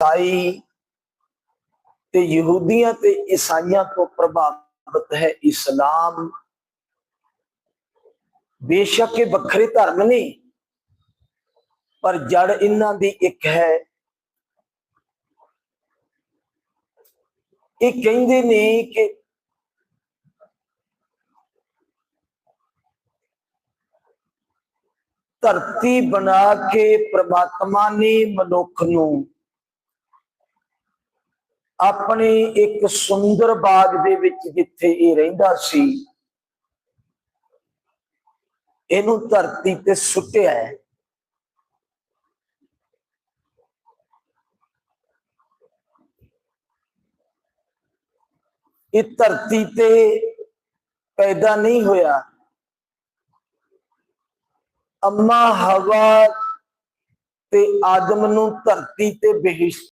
ਈਸਾਈ ਤੇ ਯਹੂਦੀਆਂ ਤੇ ਈਸਾਈਆਂ ਤੋਂ ਪ੍ਰਭਾਵਿਤ ਹੈ ਇਸਲਾਮ। ਬੇਸ਼ੱਕ ਇਹ ਵੱਖਰੇ ਧਰਮ ਨੇ, ਪਰ ਜੜ ਇਹਨਾਂ ਦੀ ਇੱਕ ਹੈ। ਇਹ ਕਹਿੰਦੇ ਨੇ ਕਿ ਧਰਤੀ ਬਣਾ ਕੇ ਪ੍ਰਮਾਤਮਾ ਨੇ ਮਨੁੱਖ ਨੂੰ ਆਪਣੇ ਇੱਕ ਸੁੰਦਰ ਬਾਗ ਦੇ ਵਿੱਚ ਜਿੱਥੇ ਇਹ ਰਹਿੰਦਾ ਸੀ, ਇਹਨੂੰ ਧਰਤੀ ਤੇ ਸੁੱਟਿਆ ਹੈ। ਇਹ ਧਰਤੀ ਤੇ ਪੈਦਾ ਨਹੀਂ ਹੋਇਆ। ਅੰਮਾ ਹਵਾ ਤੇ ਆਦਮ ਨੂੰ ਧਰਤੀ ਤੇ ਬਹਿਸ਼